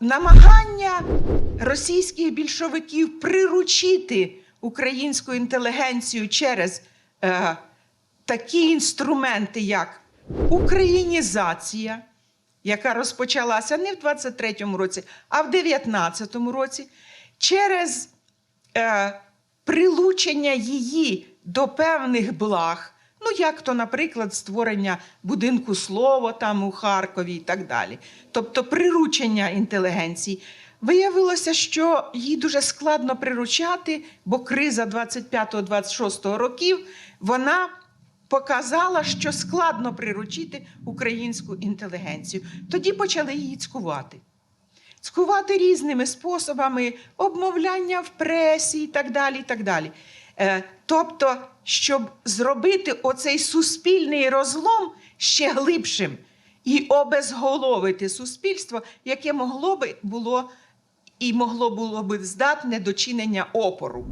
намагання російських більшовиків приручити українську інтелігенцію через е, такі інструменти, як українізація, яка розпочалася не в 23-му році, а в 19-му році, через е, прилучення її до певних благ. Ну, як то, наприклад, створення будинку слова там у Харкові і так далі. Тобто приручення інтелігенції. Виявилося, що її дуже складно приручати, бо криза 25-26 років вона показала, що складно приручити українську інтелігенцію. Тоді почали її цькувати. Цькувати різними способами, обмовляння в пресі і так далі. І так далі. Е, тобто, щоб зробити оцей суспільний розлом ще глибшим і обезголовити суспільство, яке могло би було і могло було би здатне до чинення опору.